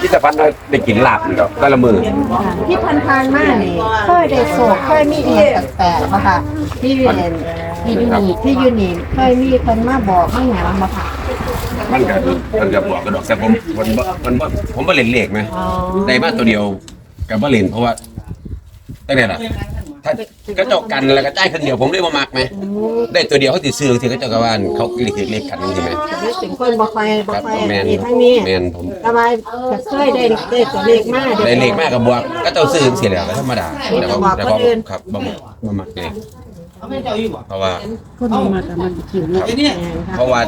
ที่สะพันได้กินลาบนี่ครับก็ละมือที่พันทานๆมานี่เคยได้โศกเคยมีอีกแปลกๆบ่ค่ะที่เรียนที่ยูนีที่ยูนีเคยมีคนมาบอกมาหยังบ่ค่ะมันก็มันก็บอกกระดอกแต่ผมมันบ่มันบ่ผมบ่เล่นเลขไหมอ๋อได้มาตัวเดียวกับบ่เล่นเพราะว่าตั้งแต่ล่ะ ถ้าก็เจ้ากันแล้วก็จ่ายคนเดียวผมเลยบ่มักไหมได้ตัวเดียวเขาติซื้อที่เขาเจ้าก็ว่าเขาเลขเลขกันใช่ไหมนึกถึงคนบ่ค่อยบ่ครับค่อยแม่นมีทั้งนี้แม่นผมแต่ว่าก็เคยได้ได้ตัวเลขมาได้เลขมากกับบวกก็เจ้าซื้อเสียแล้วก็ธรรมดาแต่ว่าแต่ว่าครับบ่มักบ่มักเลยเพราะว่าคนมาแต่มันคิวครับเพราะว่า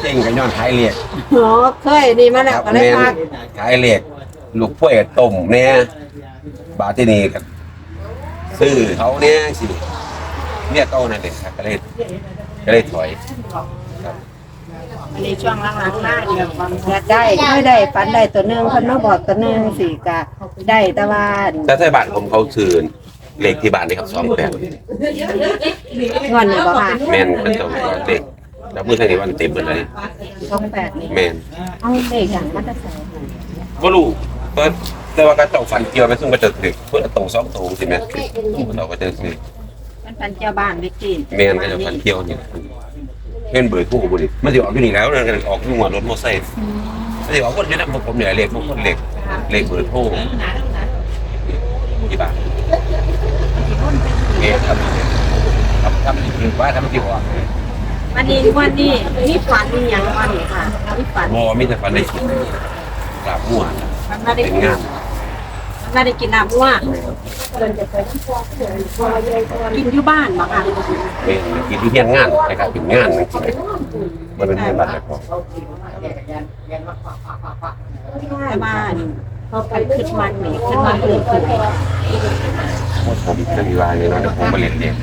เจ๊งกันย้อนขายเลขอ๋อเคยนี่มาแล้ควรับก็เลยแม่นพักขายเลขลูกพ่วยต้มเนี่ยบาทที่นี่ก็ ซื้อเขาเนี่ยสิเนี่ยเก้านั่นเองครับก็เลยก็เลยถอยอันนี้ช่วงหลังๆมาเนี่ยความเสียได้เคยได้ฝันได้ตัวหนึงคนมาบอกตัวหนึงสิก็ได้แต่ว่าแต่ไทยบ้านผมเขาซื้อเลขที่บ้านนี่ครับสองแปดเงินนี่บ่ค่ะแม่นเป็นตัวเลขแล้วมือไทยนี่วันเต็มหมดเลยสองแปดนี่แม่นเอาเลขอย่างมาจะใส่บ่รู้แต่ แต่ว่าก็เจ้าฝันเกี่ยวไปซึ่งก็จะถึกเพื่อโตสองโตสิแม่นเราก็จะซื้อมันเป็นเจ้าบ้านเลขที่แม่นก็จะฝันเกี่ยวนี่เพื่อนเบิดผู้บุรีมันสิออกอยู่นี่แล้วนั่นก็ออกอยู่หัวรถมอเตอร์ไซค์มันสิออกคนอยู่นำผมเนี่ยเลขพวกคนเลขเลขเบิดผู้กี่บาทเอ๊ะครับครับทำคือว่าทำที่บอกวันนี้วันนี้นี่ฝันมีอย่างวันนี้ค่ะนี่ฝันบ่มีแต่ฝันได้กินกราบมั่วมันมาได้เป็นกินงาน มาได้กินน้ำว่ากินอยู่บ้านบ่ค่ะเป็นกินที่เฮียนงานนะครับเป็นงานจริงๆมันเป็นเงินบาทแต่พอแต่บ้านเขาไปขึ้นวันนี่ขึ้นวันอื่นขึ้นผมจะมีวายนี่เนาะเดี๋ยวผมมาเล่นเอง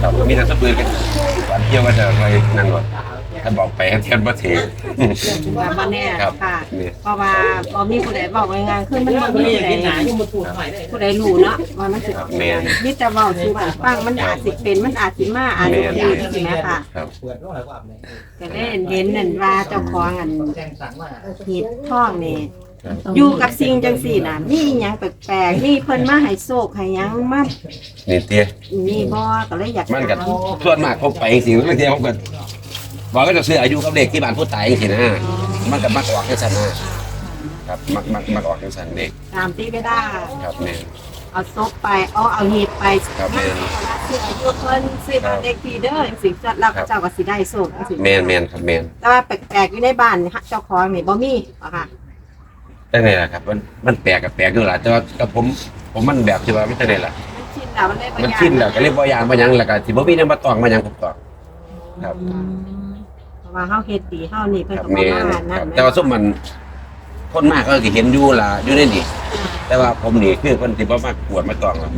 เราก็มีแต่สะปืนกันวันเที่ยวก็จะไปนั่นก่อนถ้าบอกไปให้เทียวมาเทแบบว่าแน่ครับค่ะนี่ เพราะว่าบ่มีผู้ใดบอกงานคือมันบ่มีผู้ใดผู้ใดรู้เนาะว่ามันสิแม่น มีแต่เว้าสู่กันฟังมันอาจสิเป็นมันอาจสิมาอาจสิดีใช่ไหมค่ะครับก็ได้เห็นนั่นว่าเจ้าของอันหีดท่องนี่ อยู่กับสิ่งจังสี่น่ะมีหยังแปลกๆมีเพิ่นมาให้โชคให้หยังมานี่เตี้ยมีบ่ก็เลยอยากมันกับส่วนมากผมไปสิบางทีผมก็บอกก็จะซื้ออายุกับเด็กที่บ้านผู้ตายสินะมันกับมักออกแค่สันนะครับมักมักมักออกแค่สันเด็กตามที่ไม่ได้ครับเนี่ย เอาซบไปเอาเอาหีดไปครับแม่น ซื้ออายุเพิ่นซื้อบ้านเลขที่เด้อจังซี่แล้วก็เจ้าก็สิได้โชคจังซี่แมนแมนครับแมนแต่ว่าแปลกๆอยู่ในบ้านนี่เจ้าของนี่บ่มีบ่ค่ะ ได้ไงล่ะครับ มันมันแปลกกับแปลกด้วยล่ะแต่ว่ากับผมผมมันแบบที่ว่าไม่ใช่ไงล่ะมันชินแล้วมันเลยบ่อยากมันชินแล้วก็เรียกว่ายางมายังแล้วก็สิบ่มีน้ำมาตองมายังผมตองครับเพราะว่าเฮาเฮ็ดดีเฮานี่เพิ่นครับก็บ่แม่นมาคนั่รับนแต่ว่าส้มมันคนมากก็สิเห็นอยู่ล่ะอยู่ในนี่แต่ว่าผมนี่คือคนที่บ่มากกวดมาตองหรอก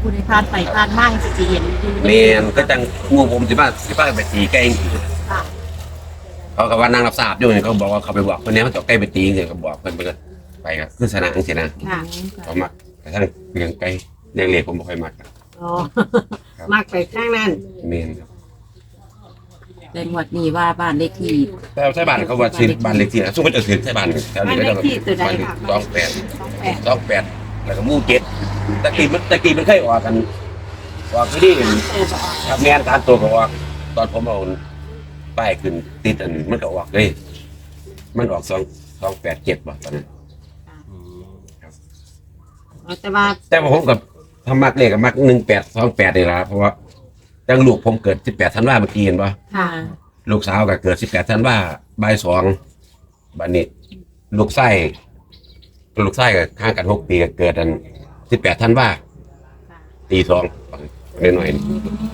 ผู้ใดผ่านไปผ่านมาสิสิเห็นอยู่แมนก็จังงูผมสิบ้าสิบ้าไปตีไก่ค่ะ เขาก็ว่านางรับทราบอยู่นี่เขาบอกว่าเขาไปบอกคนนี้เขาจะเอาไก่ไปตีเนี่ยเขาบอกเพิ่นเพิ่นก็ไปครับคือสนามสินะค่ะเขามักแต่ทั้งเลี้ยงไก่เลี้ยงเลี้ยผมบ่ค่อยมักครับอ๋อมากไปข้างนั้นแมนครับแต่งวดนี้ว่าบ้านเลขที่แต่ใช่บ้านเขาว่าซื้อบ้านเล็กที่นะซุ่มก็จะซื้อใช่บ้านแถวนี้ก็จะบ้านสองแปด28สองแปดแล้วก็หมู่เจ็ดตะกี้มันตะกี้มันเคยออกกันออกที่นี่ครับแมนตามตัวก็ออกตอนผมเอา ป้ายขึ้นติดอันมันก็ออกเลย มันออกสองสองแปดเจ็ดบ่ตอนนั้นแต่ว่าแต่ว่าผมกับทำมักเลขกับมักหนึ่งแปดสองแปดนี่ละเพราะว่าตั้งลูกผมเกิดสิบแปดธันวาเมื่อกี้เห็นปะค่ะลูกสาวก็เกิดสิบแปดธันวาบ่ายสองบัดนี้ ลูกไส้ลูกไส้ก็ข้างกันหกปีก็เกิดอันสิบแปดธันวาตีสองเล็กหน่อย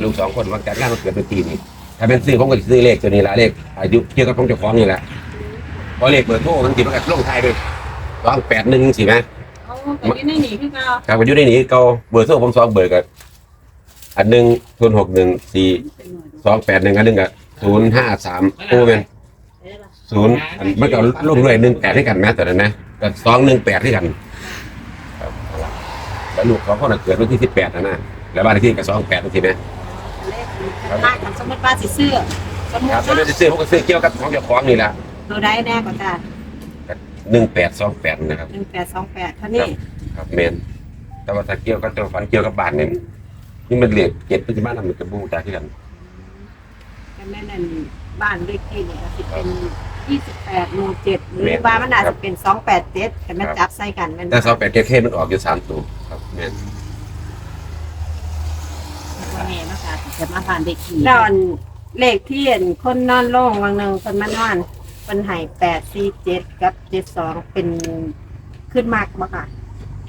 ลูกสองคนวันการงานมันเกิดเป็นปีนี้ ถ้าเป็นซื้อผมก็สิซื้อเลขตัวนี้ละเลขอายุเกี่ยวกับของเจ้าของนี่แหละเพราะเลขเบอร์โทรมันติดมันก็ลงท้ายด้วยสองแปดหนึ่งสิไหมเอาไปนี่นี่คือเก่าครับอยู่ในนี้เก่าเบอร์โทรผมสองเบอร์กับอันหนึ่งศูนย์หกหนึ่งสี่สองแปดหนึ่งอันหนึ่งกับศูนย์ห้าสามโอ้เป็นศูนย์อันมันก็ลงด้วยหนึ่งแปดให้กันแม้แต่นั้นนะกับสองหนึ่งแปดให้กันครับแล้วลูกของเขาน่ะเกิดวันที่สิบแปดนะนะแล้วบ้านเลขที่กับสองแปดทีนะ เลขถ้ากันสมมุติว่าสิซื้อสมมุครัติบแล้วว่าจะซื้อผมก็ซื้อเกี่ยวกับของเจ้าของนี่แหละตัวใดแน่ก็จ้ะหนึ่งแปดสองแปดนะครับ หนึ่งแปดสองแปดเท่านี้ครับเมนแต่ว่าถ้าเกี่ยวกับตัวฝันเกี่ยวกับบ้านเนี่ยนี่มันเรียกเจ็ดปัจจุบันทำมันกระบูจากที่กันแต่แม่นั่นบ้านเลขที่เนี่ยสิเป็นยี่สิบแปดหมู่เจ็ดหรือบ้านมันอาจจะเป็นสองแปดเจ็ดแต่มันจับใส่กันแมันแต่สองแปดเจ็ดเคมันออกอยู่สามตัวครับเมน ว่าแม่มาค่ะจะมาบ้านเลขที่แล้วอันเลขที่เห็นคนนอนโล่งวังหนึ่งคนมานอนเป็นไห้แปดสี่เจ็ดกับเจ็ดสองเป็นขึ้นมากบ่ค่ะ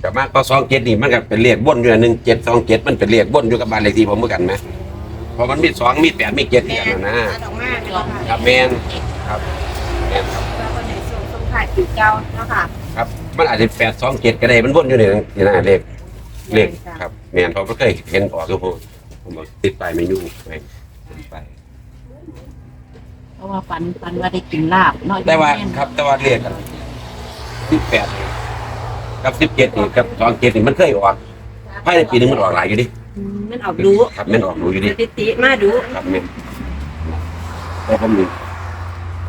แต่มากก็สองเจ็ดนี่มันก็เป็นเรียกบนอยู่หนึ่งเจ็ดสองเจ็ดมันเป็นเรียกบนอยู่กับบ้านเลขที่ผมเหมือนกันไหมเพราะมันมีสองมีแปดมีเจ็ดที่กันนะดอกไม้เนาะค่ะครับเมนครับเมนครับแล้วก็ในส่วนสงถ่ายปีเก่าเนาะค่ะครับ มันอาจจะแปดสองเจ็ดก็ได้มันบนอยู่ในนี่นะเลขเลขครับเมนเขาก็เคยเห็นออกอยู่ผม ผมบอกติดไปไม่ยุ่งไปติดไป เพราะว่าฝันฝันว่าได้กินลาบเนาะแต่ว่าครับแต่ว่าเรียกกันสิบแปดกับสิบเจ็ดนี่กับสองเจ็ดนี่มันเคยออกภายในปีหนึงมันออกหลายอยู่ดิอืมมันออกดูครับมันออกรู้อยู่สดิถิติมาดูครับแม่นแต่ผมนี่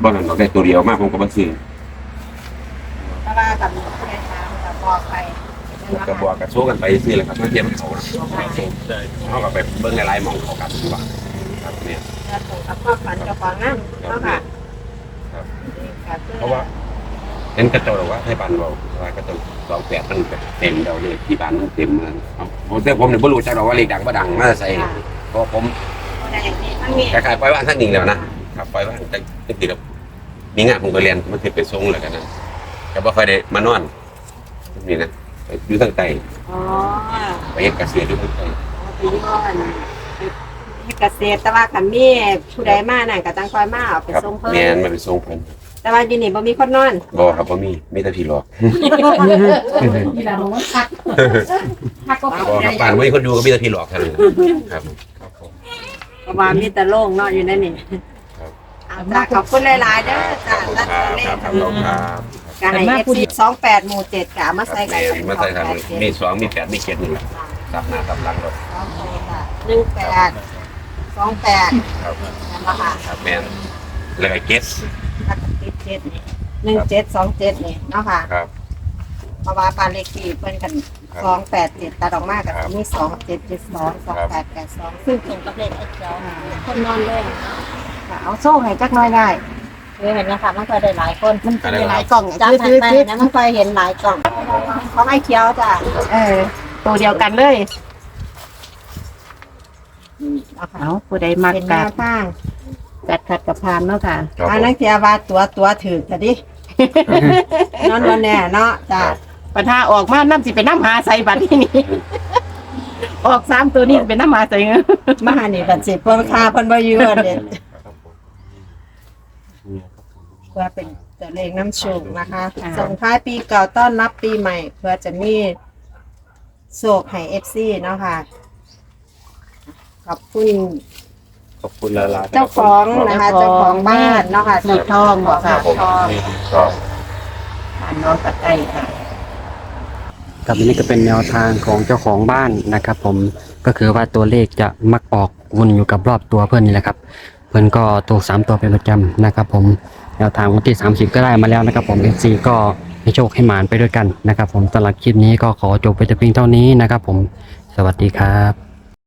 บ้านนั้นออกได้ตัวเดียวมากผมก็บ่ซื้อ แต่ว่ากับผู้ใดถามกับบอกไป กระบอกกระโซกันไปซื้อแหละครับมันเทียมเขานะเขาก็ไปเบิ่งในไลน์มองเขากันดีกว่าครับเนี่ยจะถูกกับความฝันเจ้าของนั่นเนาะค่ะครับเพราะว่าเห็นกระโจบอว่าให้บ้านเราว่ากระโจสองแปดมันเต็มเดียวเลยที่บ้านมันเต็มเลยเอาผมแต่ผมเนี่ยบ่รู้จักหรอกว่าเลขดังบ่ดังมาใส่เพราะผมคล้ายๆปล่อยว่างสักหนึ่งแล้วนะครับปล่อยว่างแต่ตั้งแต่มีงานผมก็เรียนมันเคยไปส่งเลยกันนะก็บ่ค่อยได้มานอนนี่นะ อยู่ทางใต้อ๋อไปเฮ็ดเกษตรอยู่ทางใต้ปีย้อนให้เกษตรแต่ว่าคันมีผู้ใดมานั่นก็จังคอยมาเอาไปครับส่งเพิ่แม่นนมาไปส่งเพิ่นแต่ว่าอยู่นี่บ่มีคนนอนบ่ครับบ่มีมีแต่พี่หลอกที่เราบอกว่าคักคักก็บ่ครับบ้านบ่มีคนอยู่ก็มีแต่พี่หลอกเท่านั้นครับครับผม เพราะว่ามีแต่โล่งเนาะอยู่นั่นนี่ครับ เอาจ้ะขอบคุณหลายๆเด้อจ้ะคตัดรัตัวบเลครัขบครับผมครับ การให้ FC 28หมู่7ก็เอามาใส่กันแม่นมาใส่กันมีสองมีแปดมีเจ็ดนี่แหละสับหน้าสับหลังรถ18 28ครับนะคะครับแม่นแล้วก็เก็ตตัดติดเจ็ดนี่17 27นี่เนาะค่ะครับ เพราะว่าบ้านเลขที่เพิ่นกันครับสองแปดเจ็ดตัดออกมากับครับมีสองเจ็ดเจ็ดสองสองแปดแปดสองซึ่งตรงกับเลขไอ้เจ้าคนนอนเลยค่ะเอาโซ่ให้จักหน้อยได้ คือเห็นนะคะมันเคยได้หลายคนมันจะมีหลายกล่องจับถือไปถือถือนะมันเคยเห็นหลายกล่องของไอ้เขียวจ้ะเออตัวเดียวกันเลยเอาค่ะเอาผู้ใดมักเป็นแนกัดวทางกัดขัดกับพานเนาะค่ะ ครับอันผมนั้นเขียวว่าตัวตัวถือจะดินอนบนแน่เนาะจ้ะปัญหาออกมาน้ำสิเป็นน้ำหาใส่บัตรที่นี่ออกสามตัวนี้เป็นน้ำหาใส่เงี้ยมาหานี่บัดสิเพิ่นค่าเพิ่นบ่อยู่อันเด็ด เพื่อเป็นตัวเลขน้ำโชคนะคะส่งท้ายปีเก่าต้อนรับปีใหม่ เพื่อจะมีโศกให้ FC เนาะค่ะ ขอบคุณขอบคุณละลาเจ้าของนะคะ เจ้าของบ้านเนาะค่ะสีทองบอกครัค่ะบผมทองก็ผ่านน้องตะไคร้ค่ะ ครับอันนี้ก็เป็นแนวทางของเจ้าของบ้านนะครับ ผมก็คือว่าตัวเลขจะมักออกวนอยู่กับรอบตัวเพื่อนนี่แหละครับ เพื่อนก็ตัวสามตัวเป็นประจำนะครับ ผม แนวทางวันที่ 30 ก็ได้มาแล้วนะครับผม FC ก็ให้โชคให้หมานไปด้วยกันนะครับผมสำหรับคลิปนี้ก็ขอจบไปแต่เพียงเท่านี้นะครับผมสวัสดีครับ